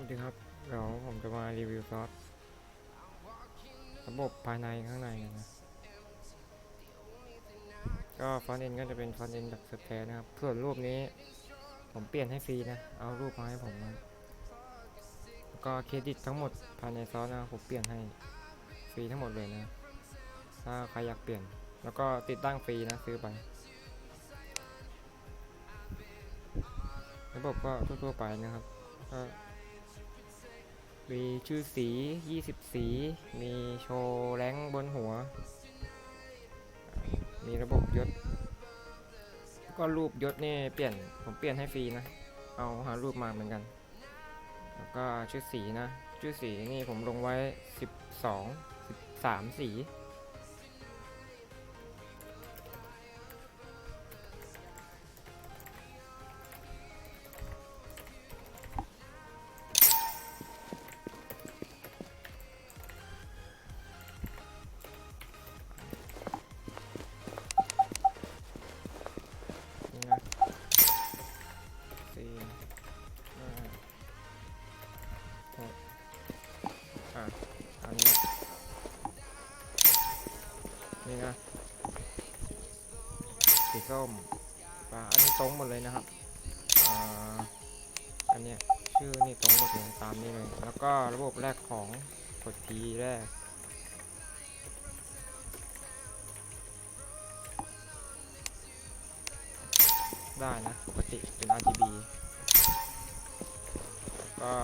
วัสดีครับ เดี๋ยวผมจะมารีวิวซอสระบบภายในข้างในนะ ก็ฟอนต์เอนก็จะเป็นฟอนต์เอนแบบสแกนนะครับ ส่วนรูปนี้ผมเปลี่ยนให้ฟรีนะ เอารูปมาให้ผมนะแล้วก็เครดิตทั้งหมดภายในซอสนะผมเปลี่ยนให้ฟรีทั้งหมดเลยนะ ถ้าใครอยากเปลี่ยน แล้วก็ติดตั้งฟรีนะซื้อไประบบก็ทั่วๆไปนะครับก็ มีชื่อสี 20 สี มีโชว์แรงบนหัว มีระบบยศ ก็รูปยศนี่เปลี่ยน ผมเปลี่ยนให้ฟรีนะ เอาหารูปมาเหมือนกัน แล้วก็ชื่อสีนะ ชื่อสีนี่ผมลงไว้ 12 13 สี นะสีส้มปลาอันนี้ตรงหมดเลยนะครับอันเนี้ยชื่อนี่ตรงหมดเลยตามนี้เลย แล้วก็ระบบแรกของกดทีแรกได้นะปกติเป็น RGB ก็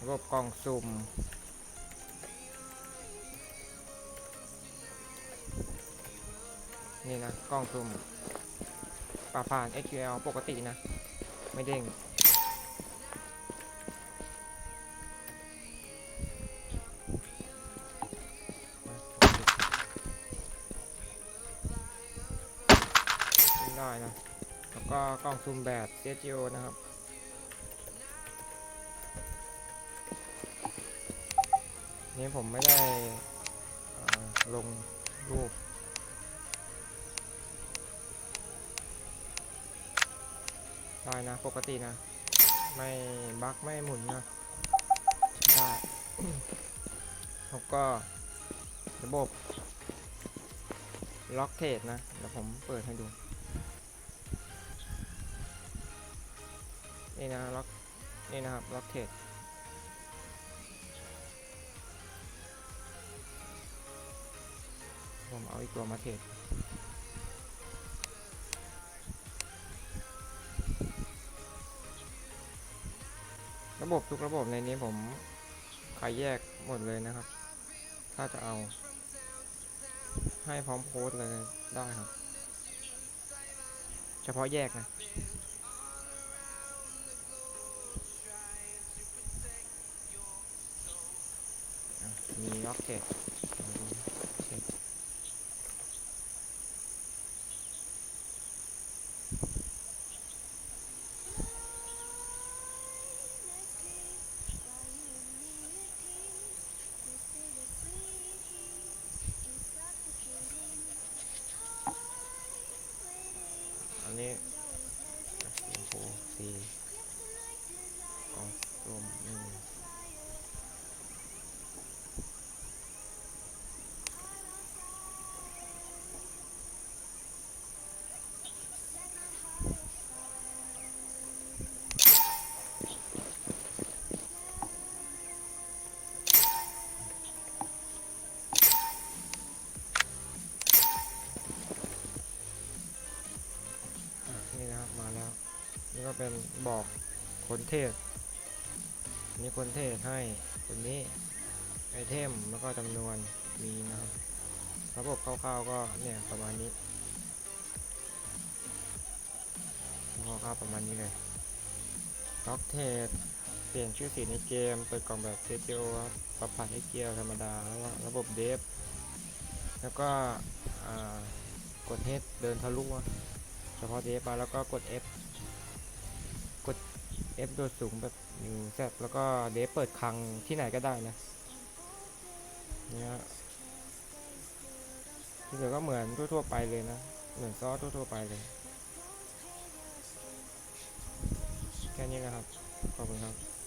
ระบบกล่องสุ่ม นี่นะกล้องซูมปาผ่าน HDL ปกตินะ ไม่เด้งได้นะ แล้วก็กล้องซูมแบบ CGO นะครับนี่ผมไม่ได้ลงรูป นะ ปกตินะ ไม่บักไม่หมุนนะได้แล้วก็ระบบล็อกเทสนะเดี๋ยวผมเปิดให้ดู นี่นะล็อกนี่นะครับล็อกเทสผมเอาอีกตัวมาเทส ระบบทุกระบบในนี้ผมขายแยกหมดเลยนะครับ ถ้าจะเอา ให้พร้อมโค้ดเลยได้ครับ เฉพาะแยกนะอะมีล็อกเก็ต อันนี้สีชมพูสีกองรวมหนึ่ง เป็นบอกคนเทศนี่คนเทศให้คนนี้ไอเทมแล้วก็จำนวนมีนะครับระบบคร่าวๆก็เนี่ยประมาณนี้คร่าวๆประมาณนี้เลยล็อกเทสเปลี่ยนชื่อสีในเกม เปิดกล่องแบบ CTO ครับปรับผ่านให้เกียร์ธรรมดา แล้วระบบเดฟ แล้วก็อ่ากดเดินทะลุเฉพาะเดฟมาแล้วก็กด F กด F โดดสูงแบบนิวแซแล้วก็เดฟเปิดคลังที่ไหนก็ได้นะเนี่ยที่เหลือก็เหมือนทั่วๆไปเลยนะ เหมือนซอสทั่วๆไปเลย แค่นี้นะครับ ขอบคุณครับ